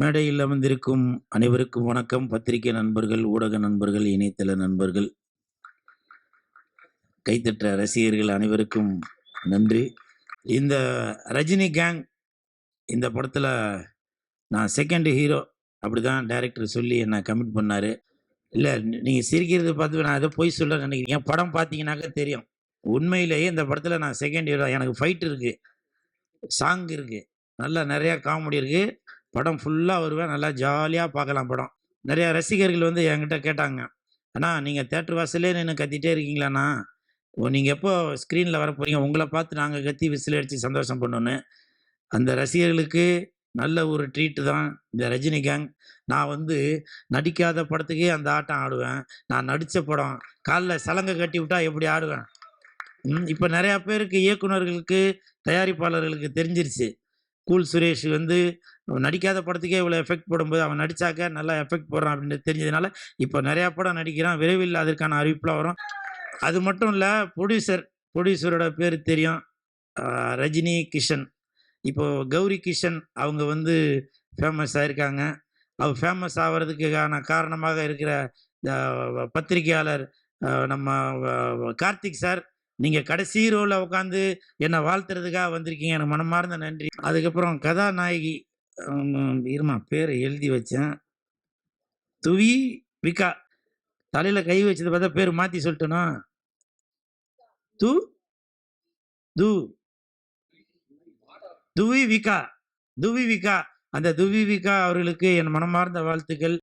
மேடையில் அமர்ந்திருக்கும் அனைவருக்கும் வணக்கம். பத்திரிகை நண்பர்கள் ஊடக நண்பர்கள் இணையதள நண்பர்கள் கைத்தட்ட ரசிகர்கள் அனைவருக்கும் நன்றி. இந்த ரஜினி கேங் இந்த படத்தில் நான் செகண்ட் ஹீரோ அப்படி தான் டைரக்டர் சொல்லி என்னை கமிட் பண்ணார். இல்லை நீங்கள் சிரிக்கிறது பார்த்து நான் ஏதோ பொய் சொல்ல நினைக்கிறீங்க படம் பார்த்தீங்கன்னாக்க தெரியும். உண்மையிலேயே இந்த படத்தில் நான் செகண்ட் ஹீரோ எனக்கு ஃபைட் இருக்குது சாங் இருக்குது நல்லா நிறையா காமெடி இருக்குது படம் ஃபுல்லாக வருவேன். நல்லா ஜாலியாக பார்க்கலாம் படம். நிறையா ரசிகர்கள் வந்து என்கிட்ட கேட்டாங்க. அண்ணா நீங்கள் தேட்டர் வாசலே நின்று கத்திட்டே இருக்கீங்களாண்ணா ஓ நீங்கள் எப்போ ஸ்க்ரீனில் வர போகிறீங்க உங்களை பார்த்து நாங்கள் கத்தி விசில் அடித்து சந்தோஷம் பண்ணோன்னு. அந்த ரசிகர்களுக்கு நல்ல ஒரு ட்ரீட்டு தான் இந்த ரஜினிகாங் நான் வந்து நடிக்காத படத்துக்கே அந்த ஆட்டம் ஆடுவேன். நான் நடித்த படம் காலில் சலங்கை கட்டி விட்டா எப்படி ஆடுவேன்? இப்போ நிறையா பேருக்கு இயக்குனர்களுக்கு தயாரிப்பாளர்களுக்கு தெரிஞ்சிருச்சு. கூல் சுரேஷ் வந்து நடிக்காத படத்துக்கே இவ்வளோ எஃபெக்ட் போடும்போது அவன் நடித்தாக்க நல்லா எஃபெக்ட் போடுறான் அப்படின்னு தெரிஞ்சதுனால இப்போ நிறையா படம் நடிக்கிறான். விரைவில் அதற்கான அறிவிப்புலாம் வரும். அது மட்டும் இல்லை ப்ரொடியூசர் ப்ரொடியூசரோட பேர் தெரியும். ரஜினி கிஷன். இப்போது கௌரி கிஷன் அவங்க வந்து ஃபேமஸ் ஆகிருக்காங்க அவர் ஃபேமஸ் ஆகிறதுக்கான காரணமாக இருக்கிற பத்திரிகையாளர் நம்ம கார்த்திக் சார் நீங்கள் கடைசி ரோவில் உட்காந்து என்னை வாழ்த்துறதுக்காக வந்திருக்கீங்க. எனக்கு மனமார்ந்த நன்றி. அதுக்கப்புறம் கதாநாயகி இருமா பேரை எழுதி வச்சேன். துவி விகா. தலையில் கை வச்சது பார்த்தா பேர் மாற்றி சொல்லிட்டேனா? து து. துவி விகா. துவி விகா. அந்த துவி விகா அவர்களுக்கு என் மனமார்ந்த வாழ்த்துக்கள்.